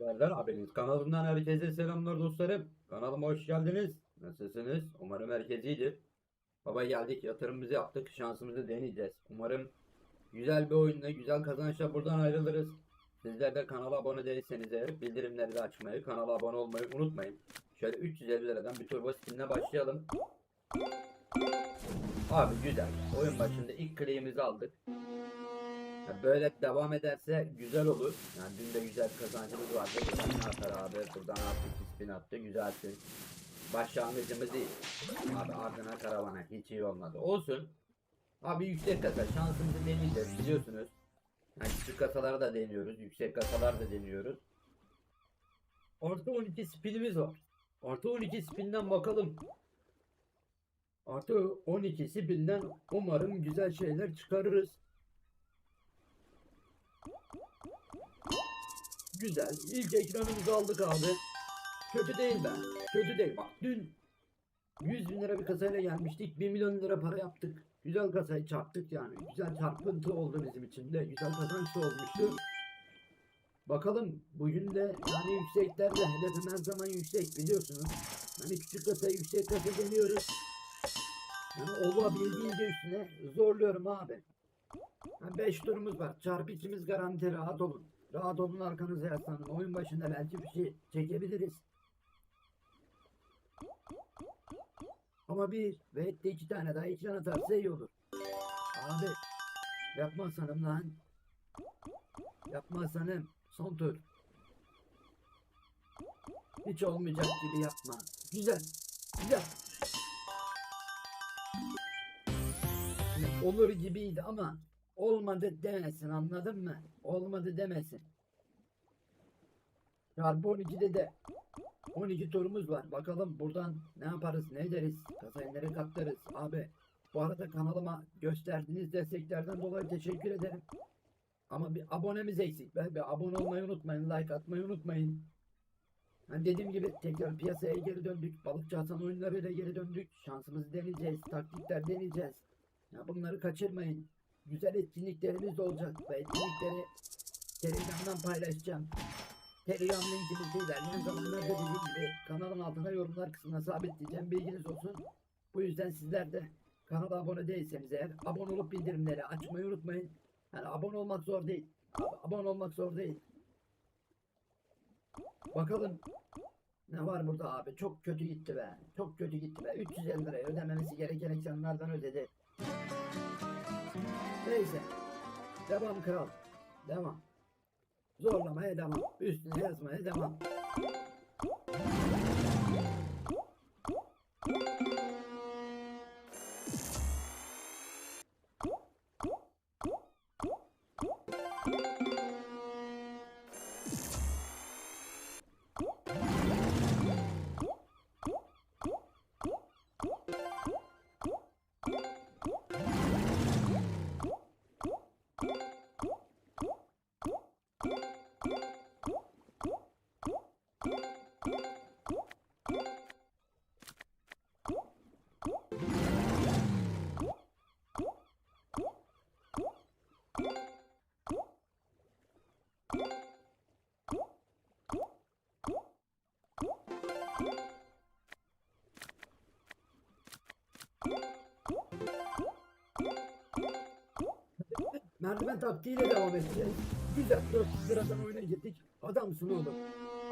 Serdar abiniz kanalımdan herkese selamlar dostlarım. Kanalıma hoş geldiniz. Nasılsınız? Umarım herkes iyidir. Baba geldik yatırımımızı yaptık. Şansımızı deneyeceğiz. Umarım güzel bir oyunla güzel kazançla buradan ayrılırız. Sizler de kanala abone değilseniz eğer bildirimleri de açmayı, kanala abone olmayı unutmayın. Şöyle 350 liradan bir turbo spinle başlayalım. Abi güzel. Oyun başında ilk kliğimizi aldık. Böyle devam ederse güzel olur. Yani dün de güzel kazancımız vardı. Buradan ne atar abi? Buradan artık spin attı. Güzelsin. Başlangıcımız iyi. Abi ardına karavana hiç iyi olmadı. Olsun. Abi yüksek kasa şansımızı deneyeceğiz biliyorsunuz. Yani küçük kasaları da deniyoruz. Yüksek kasalar da deniyoruz. Artı 12 spinimiz var. Artı 12 spinden bakalım. Artı 12 spinden umarım güzel şeyler çıkarırız. Güzel. İlk ekranımızı aldık abi. Kötü değil be. Kötü değil. Bak dün 100 bin lira bir kasayla gelmiştik. 1 milyon lira para yaptık. Güzel kasayı çarptık yani. Güzel çarpıntı oldu bizim için de. Güzel kazanç olmuştu. Bakalım bugün de yani yükseklerde hedefim her zaman yüksek biliyorsunuz. Hani küçük kasa yüksek kasa deniyoruz. Yani olabildiğince üstüne zorluyorum abi. 5 turumuz var. Çarpı ikimiz garanti rahat olun. Rahat olun arkanıza yaslanın. Oyun başında belki bir şey çekebiliriz. Ama bir ve hatta iki tane daha ekran atarsa iyi olur. Abi yapma sanım lan. Yapma sanım. Son tur. Hiç olmayacak gibi yapma. Güzel. Güzel. Olur gibiydi ama olmadı demesin anladın mı? Olmadı demesin. Çarpı 12'de de 12 turumuz var. Bakalım buradan ne yaparız, ne ederiz? Kasayı nereye katlarız? Abi bu arada kanalıma gösterdiğiniz desteklerden dolayı teşekkür ederim. Ama bir abonemiz eksik. be. Bir abone olmayı unutmayın, like atmayı unutmayın. Hani dediğim gibi tekrar piyasaya geri döndük. Balıkçı Hasan oyunlarıyla geri döndük. Şansımızı deneyeceğiz, taktikler deneyeceğiz. Ya bunları kaçırmayın. Güzel etkinliklerimiz de olacak. Ve etkinlikleri Telegram'dan paylaşacağım. Telegram linkimizi ilerleyen zamanlarda dediğim gibi kanalın altına yorumlar kısmına sabitleyeceğim. Bilginiz olsun. Bu yüzden sizler de kanala abone değilseniz eğer abone olup bildirimleri açmayı unutmayın. Yani abone olmak zor değil. Ab- Abone olmak zor değil. Bakalım ne var burada abi? Çok kötü gitti be. Çok kötü gitti be. 350 liraya ödememesi gereken ekranlardan ödedi. Neyse. Devam kral. Devam. Zorlamaya devam. Üstüne yazmaya devam. Merdiven taktiğiyle devam edeceğiz. Güzel 400 liradan oyuna gittik. Adamsın oğlum.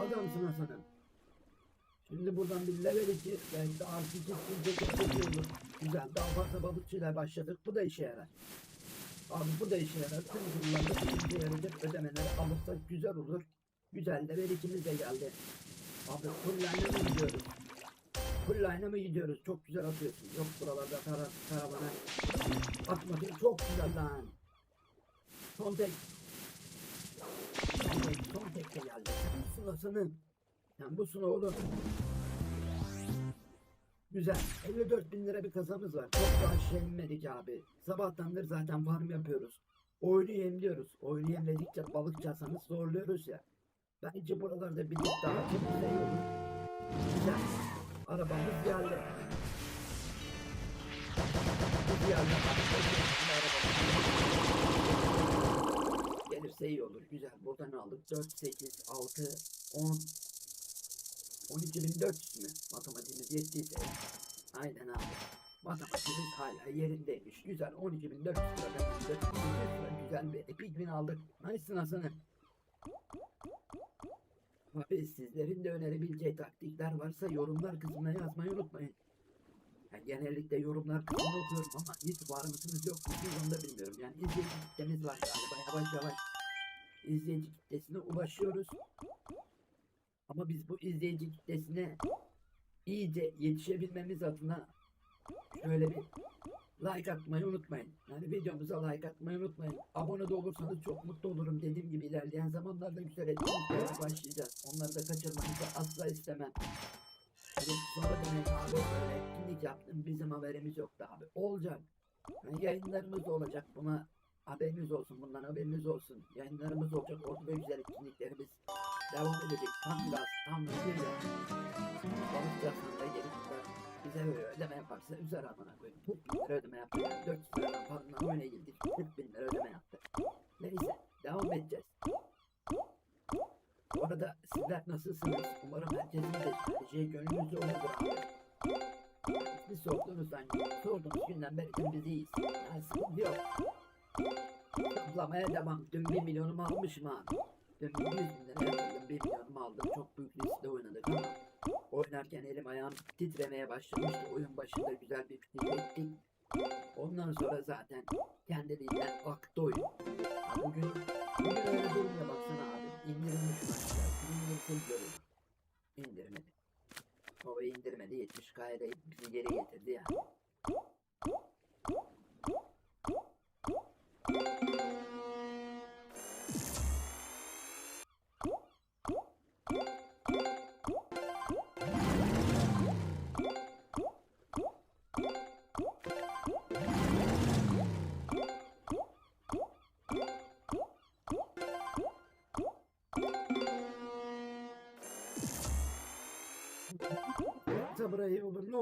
Adamsın Hasan'ım. Şimdi buradan bir level 2 belki de artı 2 sıkıntı çok iyi olur. Güzel daha fazla balıkçıyla başladık. Bu da işe yarar. Abi bu da işe yarar. Tüm durumlarda işe yarayacak ödemeleri alırsak güzel olur. Güzel level 2'miz de geldi. Abi full mı gidiyoruz? Full mı gidiyoruz? Çok güzel atıyorsun. Yok buralarda kara, karavana atmadın. Çok güzel lan. Tek, son tek de geldi. Sen sulasını. Sen bu sula oğlum. Güzel. 54 bin lira bir kasamız var. Çok daha şenmedik abi. Sabahtandır zaten farm yapıyoruz. Oyunu yemliyoruz. Oyunu yemledikçe balık casanız zorluyoruz ya. Bence buralarda bir tık daha çok güzel. Arabamız geldi. Bu geldi. Arabamız gelirse iyi olur. Güzel. Buradan aldık. 4, 8, 6, 10 12400 mü? Matematiğimiz yettiyse. Aynen abi. Matematiğimiz hala yerindeymiş. Güzel 12400 lira. 12400 lira. Güzel bir epik win aldık. Nice'sın Hasan'ım. Abi sizlerin de önerebileceği taktikler varsa yorumlar kısmına yazmayı unutmayın. Yani genellikle yorumlar kısmını okuyorum ama hiç var mısınız yok musunuz onu da bilmiyorum. Yani izleyici kitlemiz var galiba yavaş yavaş izleyici kitlesine ulaşıyoruz. Ama biz bu izleyici kitlesine iyice yetişebilmemiz adına şöyle bir like atmayı unutmayın. Yani videomuza like atmayı unutmayın. Abone de olursanız çok mutlu olurum. Dediğim gibi ilerleyen zamanlarda güzel etkinliklere başlayacağız. Onları da kaçırmanızı asla istemem. Sonra demek abi böyle etkinlik yaptım bizim haberimiz yoktu abi. Olacak. Yani yayınlarımız da olacak buna haberiniz olsun bundan haberiniz olsun. Yayınlarımız olacak orada böyle güzel etkinliklerimiz devam edecek. Tam gaz, tam hızıyla. Balıkçısında gelip de bize ödeme yaparsa üzer amına koyayım. 40 bin lira ödeme yaptı. 400 liradan fazla oyuna girdik. 40 bin lira ödeme yaptı. Neyse devam edeceğiz. Bu arada sizler nasılsınız? Umarım herkesin de şey gönlünüzde olur. Biz sorduğunuzdan, sorduğunuz günden beri biz iyiyiz. Yani sıkıntı yok. Toplamaya devam. Dün 1 milyonumu almışım abi. Dün 100 bin lira yatırdım 1 milyonumu aldım. Çok büyük riskle oynadık ama oynarken elim ayağım titremeye başlamıştı. Oyun başında güzel bir fikir ettik. Ondan sonra zaten kendiliğinden aktı oyun. Bugün, bugün öyle durumda baksana abi. İndirilmiş maçlar. İndirilsin görüyorum. İndirmedi. Baba indirmedi 70 kayda bizi geri getirdi ya. Sabır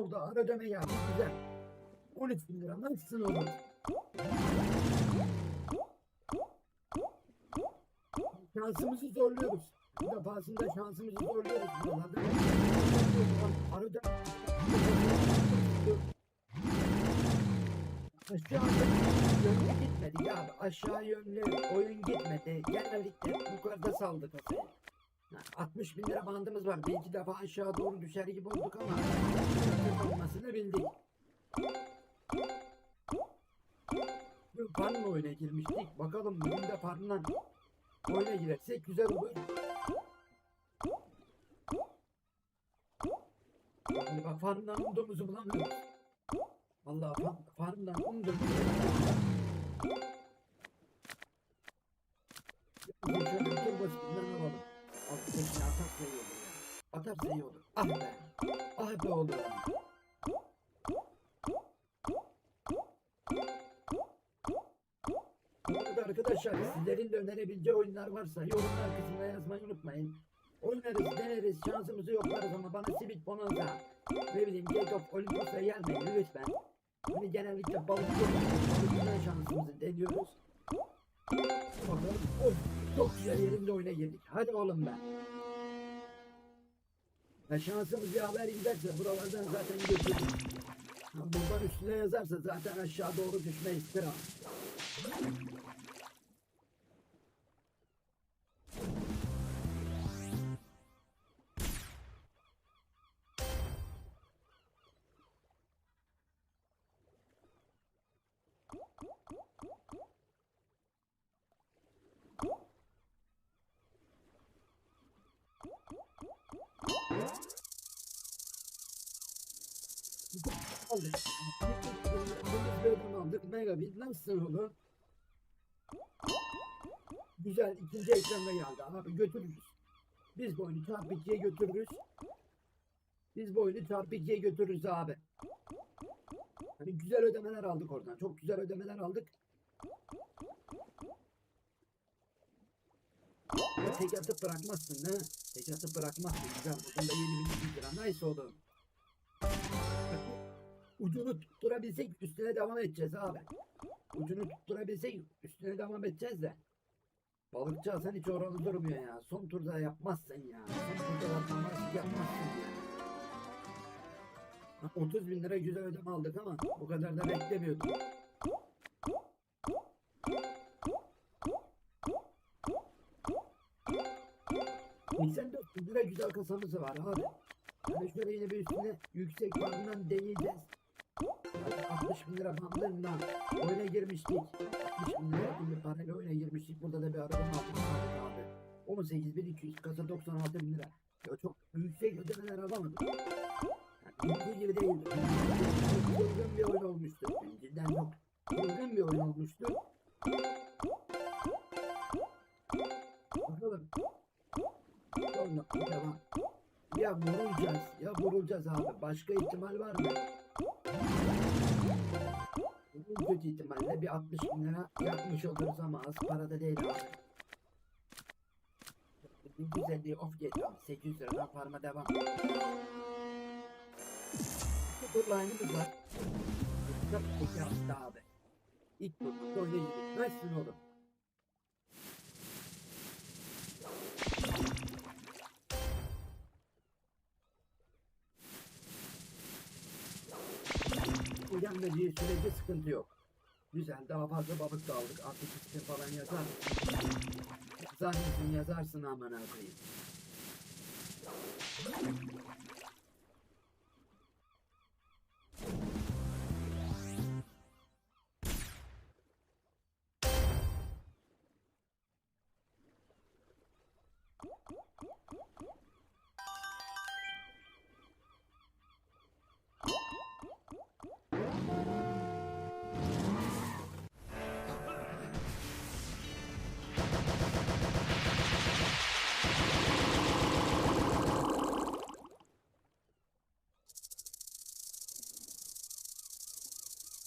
oldu? Ara ödeme yaptı. Güzel. 13 bin lira. Nasılsın oğlum? Şansımızı zorluyoruz. Bir defasında şansımızı zorluyoruz. Buralarda. Ara ödeme. Aşağı yönlü gitmedi ya. Aşağı yönlü oyun gitmedi. Genellikle yukarıda kasayı. Ha, 60 bin lira bandımız var. Bir iki defa aşağı doğru düşer gibi olduk ama olmasını bildik. Bu Farmla oyuna girmiştik. Bakalım bugün de Farm'la oyuna girersek güzel olur. Yani bak Farm'dan umduğumuzu bulamıyoruz. Vallahi fa Farm'dan umduğumuzu bulamıyoruz. Tekne atarsa iyi olur ya. Atarsa iyi olur. Ah be. Ah be oğlum. Arkadaşlar sizlerin de önerebileceği oyunlar varsa yorumlar kısmına yazmayı unutmayın. Oynarız, deneriz, şansımızı yoklarız ama bana Sibit Bonanza, ne bileyim Gate of Olympus'a gelmeyin lütfen. Hani genellikle balık balıkçıdan şansımızı deniyoruz. Bakalım, of, çok güzel yerinde oyuna girdik. Hadi oğlum be. Ya şansımız yaver giderse buralardan zaten geçeriz. Ha, Buradan üstüne yazarsa zaten aşağı doğru düşme istira. Aldık. Bölüm aldık. Megabit nasıl olur? Güzel ikinci ekranda geldi abi götürürüz. Biz bu oyunu çarpı götürürüz. Biz bu oyunu çarpı götürürüz abi. Hani güzel ödemeler aldık oradan. Çok güzel ödemeler aldık. Ya tek atıp bırakmazsın ne? Tek atıp bırakmazsın. Güzel. Buradan da 7200 lira. Nice oldu. Ucunu tutturabilsek üstüne devam edeceğiz abi. Ucunu tutturabilsek üstüne devam edeceğiz de. Balıkçı Hasan hiç oralı durmuyor ya. Son turda yapmazsın ya. Son turda vatandaşlık yapmazsın ya. Ha, 30 bin lira güzel ödeme aldık ama bu kadar da beklemiyordum. ...84 bin lira güzel kasamız var abi. Yani şöyle yine bir üstüne yüksek bandından deneyeceğiz. Yani 60 bin lira bandından oyuna girmiştik. 60 bin lira bir parayla oyuna girmiştik. Burada da bir altına aldık abi. 18 bin 200 kasa 96 bin lira. Ya çok yüksek ödemeler alamadık. Yani bildiği gibi değil. Çılgın bir oyun olmuştu. Yani cidden çok çılgın bir oyun olmuştu. Bakalım. Sonra devam. Ya vurulacağız, ya vurulacağız abi. Başka az para da değil abi. 150 of geçiyor. 800 liradan farma devam. Sıfır line'ımız var. Çok yaptı abi. İlk tur oynayıcı. Nasılsın oğlum? Uyanmadığı sürece sıkıntı yok. Güzel daha fazla balık da aldık. Artık isim falan yazar. Mısın yazarsın aman koyayım.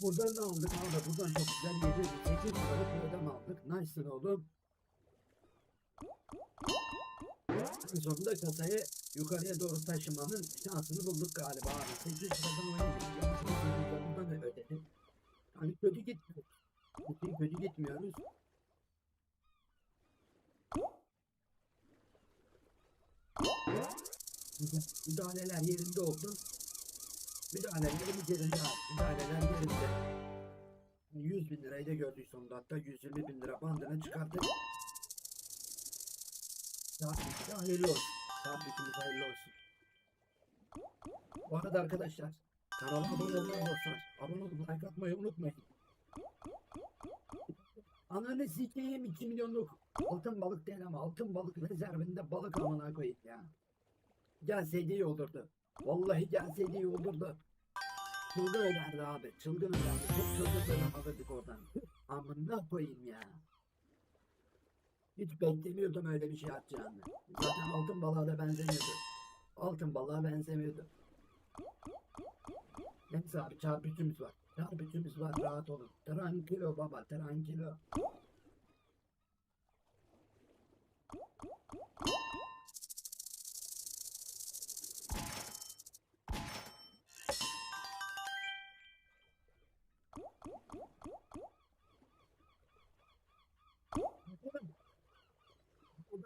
Buradan da aldık abi. Buradan çok güzel 7 8 liralık bir ödem aldık. Nice'sın oğlum. En sonunda kasayı yukarıya doğru taşımanın şansını bulduk galiba abi. 8 liradan da ödedik. Hani kötü gitmiyoruz. Kötü, kötü gitmiyoruz. Müdahaleler yerinde oldu. Müdahalelerimiz yerinde abi. Müdahaleler yerinde. 100 bin lirayı da gördük sonunda. Hatta 120 bin lira bandına çıkardık. Tabii hayırlı olsun. Tabii hayırlı olsun. Bu arada arkadaşlar kanala abone olmayı dostlar. Abone olup like atmayı unutmayın. Ananı sikeyim 2 milyonluk altın balık ama altın balık rezervinde balık amına koyayım ya. Gelseydi iyi olurdu. Vallahi gelseydi iyi olurdu. Çılgın ederdi abi. Çılgın ederdi. Çok çılgın alırdık oradan. Amına koyayım ya. Hiç beklemiyordum öyle bir şey atacağını. Zaten altın balığa da benzemiyordu. Altın balığa benzemiyordu. Neyse abi çarpıcımız var. Çarpıcımız var rahat olun. Tranquilo baba tranquilo.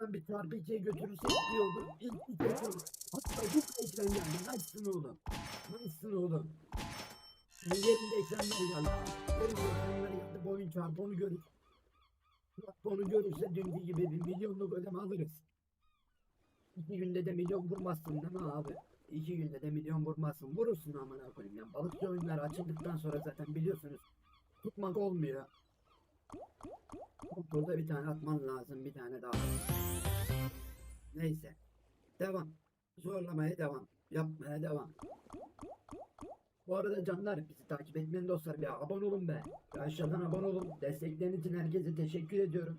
Buradan bir çarpıcıya götürürsek iyi. İlk kez olur. Hatta bu ekran geldi. Nasılsın oğlum? Nasılsın oğlum? Şimdi yerinde ekranlar geldi. Yerinde ekranlar geldi. Bu oyun çarpı onu görür. Onu görürse dünkü gibi bir milyonluk ödeme alırız. İki günde de milyon vurmazsın değil mi abi? İki günde de milyon vurmazsın. Vurursun amına koyayım ya. Balıkçı oyunlar açıldıktan sonra zaten biliyorsunuz. Tutmak olmuyor. Burada bir tane atman lazım. Bir tane daha. Neyse. Devam. Zorlamaya devam. Yapmaya devam. Bu arada canlar bizi takip etmeyen dostlar bir abone olun be. Aşağıdan abone olun. Destekleriniz için herkese teşekkür ediyorum.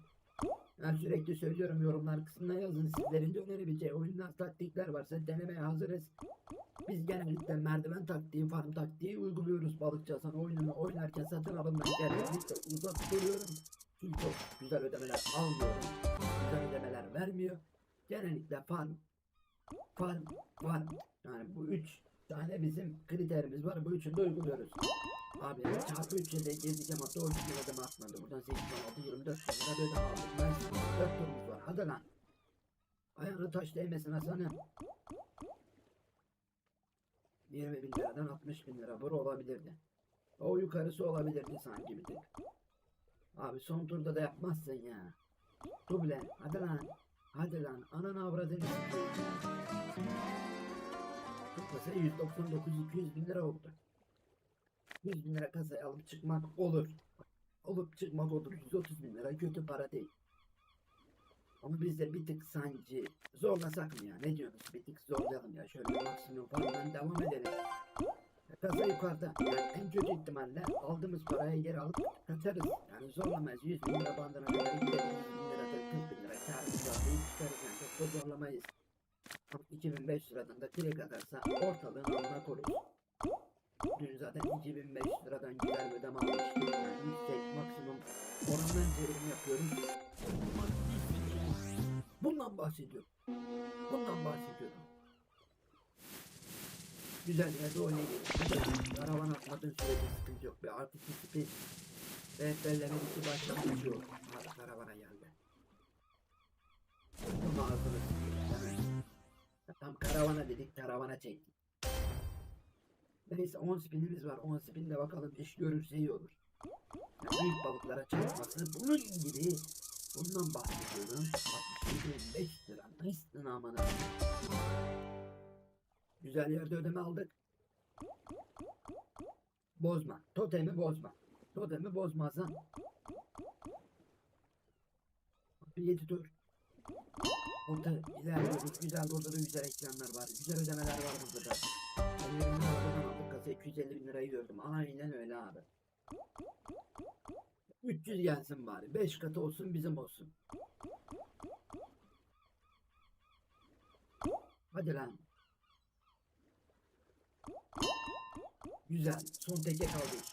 Ben sürekli söylüyorum yorumlar kısmına yazın. Sizlerin de önerebileceği oyunlar, taktikler varsa denemeye hazırız. Biz genellikle merdiven taktiği, farm taktiği uyguluyoruz balıkçı Hasan oyununu oynarken satın alımdan genellikle uzak duruyorum. Çünkü çok güzel ödemeler almıyorum. Güzel ödemeler vermiyor. Genellikle farm, farm, farm. Yani bu üç tane bizim kriterimiz var. Bu üçünü de uyguluyoruz. Abi çarpı 3'e de gezeceğim hatta o bir adım atmadı. Buradan 8, 16, 24 bin lira ödeme aldık. Ben 4 turumuz var. Hadi lan. Ayağına taş değmesin Hasan'ım. 20 bin liradan 60 bin lira. Bura olabilirdi. O yukarısı olabilirdi sanki bir tık. Abi son turda da yapmazsın ya. Duble. Hadi lan. Hadi lan. Ananı avradını kasaya 199-200 bin lira oldu. 100 bin lira kasaya alıp çıkmak olur. Alıp çıkmak olur. 130 bin lira kötü para değil. Ama biz de bir tık sancı zorlasak mı ya? Ne diyorsunuz? Bir tık zorlayalım ya. Şöyle maksimum paradan devam edelim. Kasa yukarıda. Yani en kötü ihtimalle aldığımız parayı geri alıp kaçarız. Yani zorlamayız. 100 bin lira bandına kadar gideriz. 100 bin lira da 40 bin lira karımızı alayım çıkarız. Yani çok da zorlamayız. 2500 liradan da direkt atarsa ortalığın altına koruruz. Dün zaten 2500 liradan güzel bir ödeme almıştık. Yani yüksek maksimum orandan çevirim yapıyoruz. Bundan bahsediyorum. Bundan bahsediyorum. Güzel yerde oynayabiliriz. Karavan atmadığın sürece sıkıntı yok. Bir artık bir speed rehberleme iki başlamış yok. Hadi karavana geldi. Bunun ağzını? Tam karavana dedik karavana çektik. Neyse 10 spinimiz var. 10 spinde bakalım iş görürse iyi olur. Büyük balıklara çarpması bunun gibi bundan bahsediyorum. 67.5 lira. Nice amına. Güzel yerde ödeme aldık. Bozma. Totemi bozma. Totemi bozmazsan. Bir 7 tur. Orta ilerliyoruz. Güzel burada da güzel ekranlar var. Güzel ödemeler var burada da. 20 bin liradan aldık kasa 250 bin lirayı gördüm. Aynen öyle abi. 300 gelsin bari. 5 katı olsun bizim olsun. Hadi lan. Güzel. Son teke kaldık.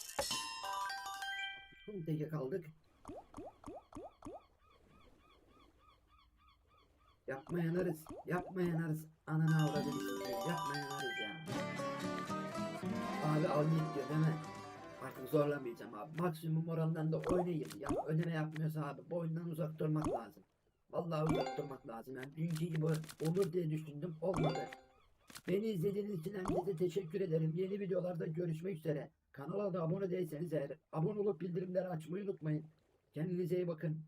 Son teke kaldık. Yapma yanarız. Yapma yanarız. Ananı avradını sikeyim. Yapma yanarız ya. Abi al git diyor değil mi? Artık zorlamayacağım abi. Maksimum orandan da oynayayım. Ya ödeme yapmıyorsa abi bu oyundan uzak durmak lazım. Vallahi uzak durmak lazım. Yani dünkü gibi olur diye düşündüm. Olmadı. Beni izlediğiniz için herkese teşekkür ederim. Yeni videolarda görüşmek üzere. Kanala da abone değilseniz eğer abone olup bildirimleri açmayı unutmayın. Kendinize iyi bakın.